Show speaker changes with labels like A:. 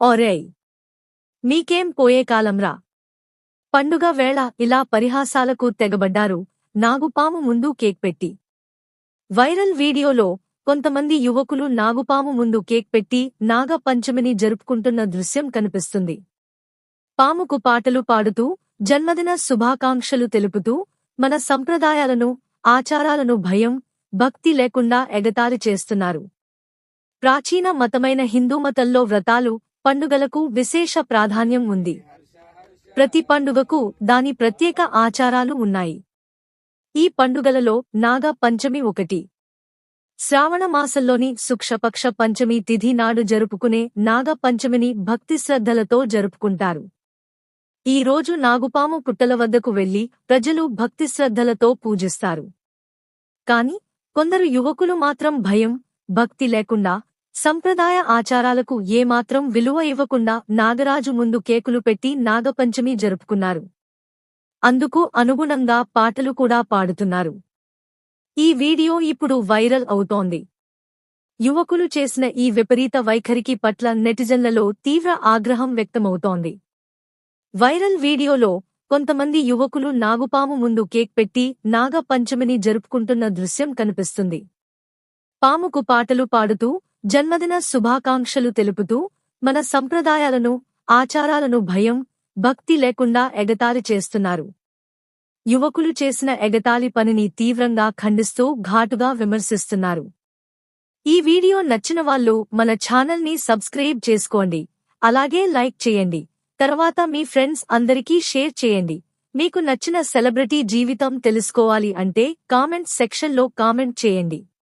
A: ఓరేయ్ మీకేం పోయే కాలంరా పండుగ వేళ ఇలా పరిహాసాలకు తెగబడ్డారు నాగుపాము ముందు కేక్ పెట్టి. వైరల్ వీడియోలో కొంతమంది యువకులు నాగుపాము ముందు కేక్ పెట్టి నాగ పంచమిని జరుపుకుంటున్న దృశ్యం కనిపిస్తుంది. పాముకు పాటలు పాడుతూ జన్మదిన శుభాకాంక్షలు తెలుపుతూ మన సంప్రదాయాలను ఆచారాలను భయం భక్తి లేకుండా ఎగతాళి చేస్తున్నారు. ప్రాచీన మతమైన హిందూ మతంలో వ్రతాలు పండుగలకు విశేష ప్రాధాన్యం ఉంది. ప్రతి పండుగకు దాని ప్రత్యేక ఆచారాలు ఉన్నాయి. ఈ పండుగలలో నాగ పంచమి ఒకటి. శ్రావణ మాసంలోని శుక్షపక్ష పంచమి తిథి నాడు జరుపుకునే నాగ పంచమిని భక్తి శ్రద్ధలతో జరుపుకుంటారు. ఈ రోజు నాగుపాము పుట్టల వద్దకు వెళ్ళి ప్రజలు భక్తి శ్రద్ధలతో పూజిస్తారు. కాని కొందరు యువకులు మాత్రం భయం భక్తి లేకుండా సంప్రదాయ ఆచారాలకు ఏమాత్రం విలువ ఇవ్వకుండా నాగరాజు ముందు కేకులు పెట్టి నాగపంచమి జరుపుకున్నారు. అందుకు అనుగుణంగా పాటలు కూడా పాడుతున్నారు. ఈ వీడియో ఇప్పుడు వైరల్ అవుతోంది. యువకులు చేసిన ఈ విపరీత వైఖరికి పట్ల నెటిజన్లలో తీవ్ర ఆగ్రహం వ్యక్తమవుతోంది. వైరల్ వీడియోలో కొంతమంది యువకులు నాగుపాము ముందు కేక్ పెట్టి నాగపంచమిని జరుపుకుంటున్న దృశ్యం కనిపిస్తుంది. పాముకు పాటలు పాడుతూ జన్మదిన శుభాకాంక్షలు తెలుపుతూ మన సంప్రదాయాలను ఆచారాలను భయం భక్తి లేకుండా ఎగతాళి చేస్తున్నారు. యువకులు చేసిన ఎగతాళి పనిని తీవ్రంగా ఖండిస్తూ ఘాటుగా విమర్శిస్తున్నారు. ఈ వీడియో నచ్చిన వాళ్ళు మన ఛానల్ని సబ్స్క్రైబ్ చేసుకోండి. అలాగే లైక్ చేయండి. తర్వాత మీ ఫ్రెండ్స్ అందరికీ షేర్ చేయండి. మీకు నచ్చిన సెలబ్రిటీ జీవితం తెలుసుకోవాలి అంటే కామెంట్ సెక్షన్లో కామెంట్ చేయండి.